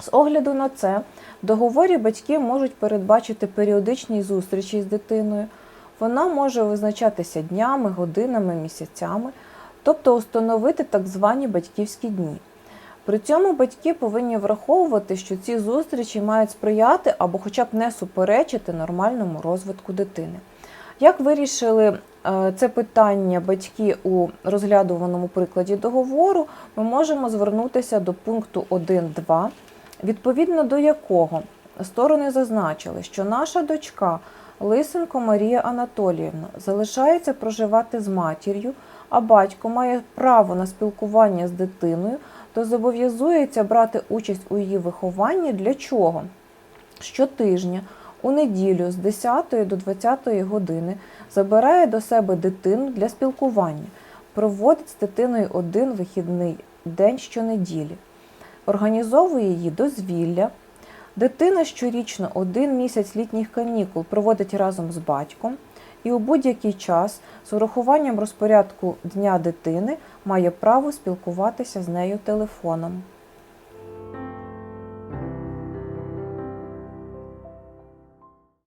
З огляду на це, в договорі батьки можуть передбачити періодичні зустрічі з дитиною. Вона може визначатися днями, годинами, місяцями, тобто установити так звані батьківські дні. При цьому батьки повинні враховувати, що ці зустрічі мають сприяти або хоча б не суперечити нормальному розвитку дитини. Як вирішили е, це питання батьки у розглядуваному прикладі договору, ми можемо звернутися до пункту 1.2, відповідно до якого сторони зазначили, що наша дочка Лисенко Марія Анатоліївна залишається проживати з матір'ю, а батько має право на спілкування з дитиною, то зобов'язується брати участь у її вихованні для чого? Щотижня у неділю з 10 до 20 години забирає до себе дитину для спілкування, проводить з дитиною один вихідний день щонеділі, організовує її дозвілля. Дитина щорічно один місяць літніх канікул проводить разом з батьком і у будь-який час з урахуванням розпорядку дня дитини має право спілкуватися з нею телефоном.